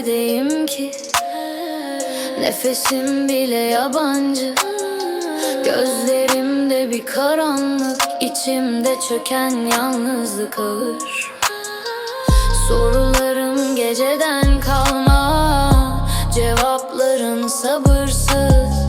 yerdeyim ki Nefesim bile yabancı. Gözlerimde bir karanlık içimde çöken yalnızlık ağır. Sorularım geceden kalma Cevapların sabırsız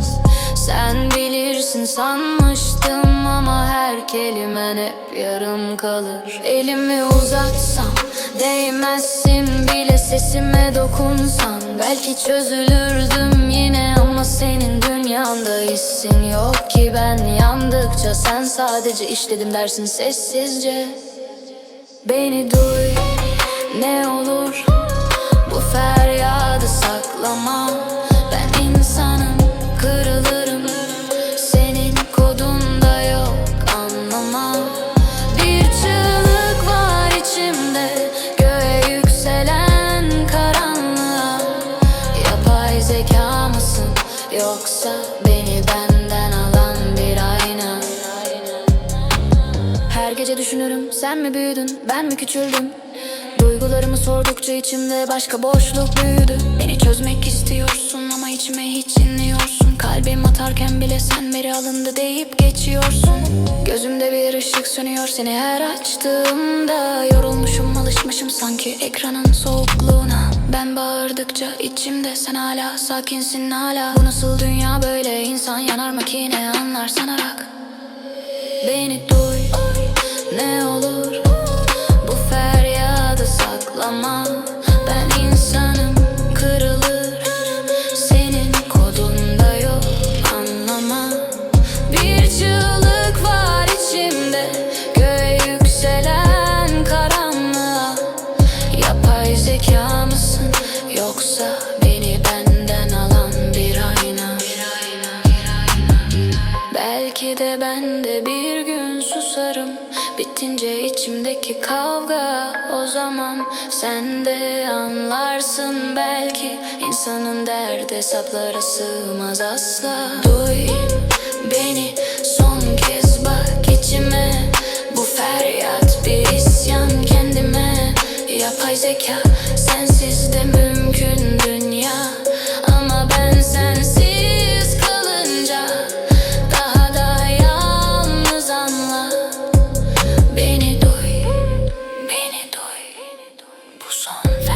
Sen bilirsin sanmıştım ama her kelimen hep yarım kalır. Elimi uzatsam değmezsin bile sesime dokunsan Belki çözülürdüm yine ama senin dünyanda hissin yok ki. Ben yandıkça sen sadece işledim dersin sessizce. Beni duy ne olur yoksa beni benden alan bir ayna. Her gece düşünürüm sen mi büyüdün ben mi küçüldüm? Duygularımı sordukça içimde başka boşluk büyüdü. Beni çözmek istiyorsun ama içime hiç inliyorsun Kalbim atarken bile sen beri alındı deyip geçiyorsun. Gözümde bir ışık sönüyor seni her açtığımda. Yorulmuşum alışmışım sanki ekranın soğukluğuna Ben bağırdıkça içimde sen hala sakinsin hala. Bu nasıl dünya böyle? İnsan yanar makine anlar sanarak Beni duy ne olur. Bu feryadı saklama. Ben de ben de bir gün susarım. Bitince içimdeki kavga o zaman Sen de anlarsın. Belki insanın derdi hesaplara sığmaz asla. Duy beni son kez bak içime. Bu feryat bir isyan kendime. Yapay zeka son